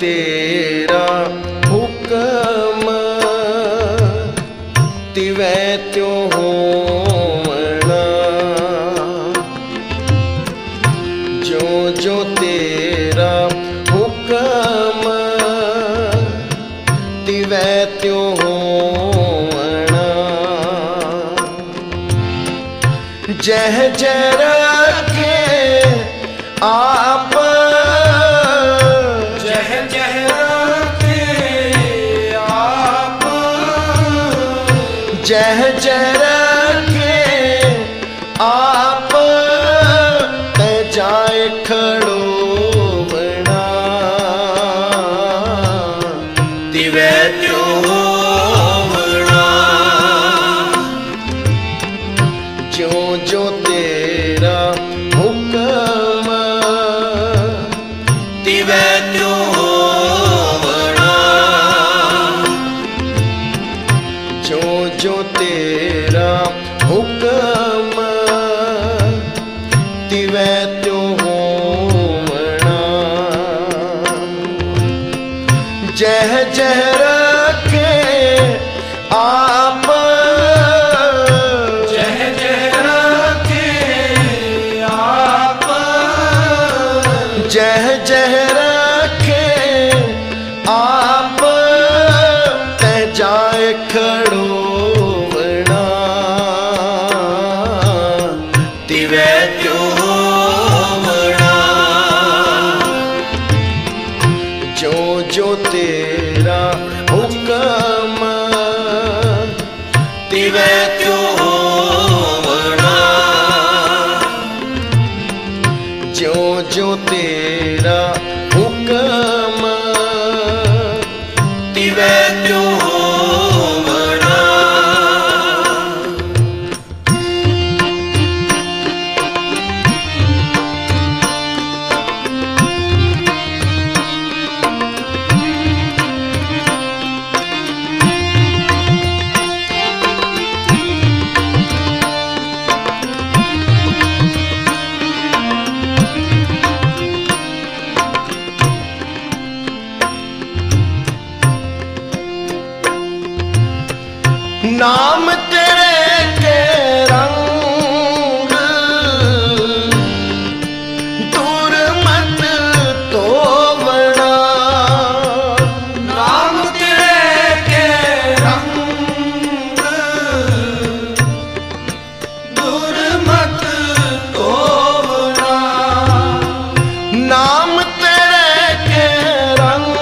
ਤੇਰਾ ਹੁਕਮ ਤਿਵੈ ਤਿਉ ਹੋਵਣਾ। ਜੋ ਜੋ ਤੇਰਾ ਹੁਕਮ ਤਿਵੈ ਤਿਉ ਹੋਵਣਾ। ਜਹ ਜਹ ਰਖੇ ਜਹ ਜਹ ਰਖੇ ਆਪ ਤੈ ਜਾਏ ਖੜੋ ਬਣਾ ਤਿਵੈ ਤਿਉ ਜਹ ਜਹ ਰਖੇ ਆਪ। ਜਹ ਜਹ ਰੱਖੇ ਆਪ। ਜਹ ਜਹ ਰਖੇ ਆਪ। ਤੈ ਜਾਏ ਖੜੋ ਬਣਾ ਤਿਵੈ ਤਿਉ ਤੇਰਾ ਹੁਕਮ ਤਿਵੈ ਤਿਉ ਹੋਵਣਾ। ਜੋ ਜੋ ਤੇਰਾ ਨਾਮ ਤੇਰੇ ਕੇ ਰੰਗ। ਦੂਰ ਮਤ ਤੋਵਣਾ ਨਾਮ ਤੇਰੇ ਕੇ ਰੰਗ। ਦੂਰ ਮਤ ਤੋਵਣਾ ਨਾਮ ਤੇਰੇ ਕੇ ਰੰਗ।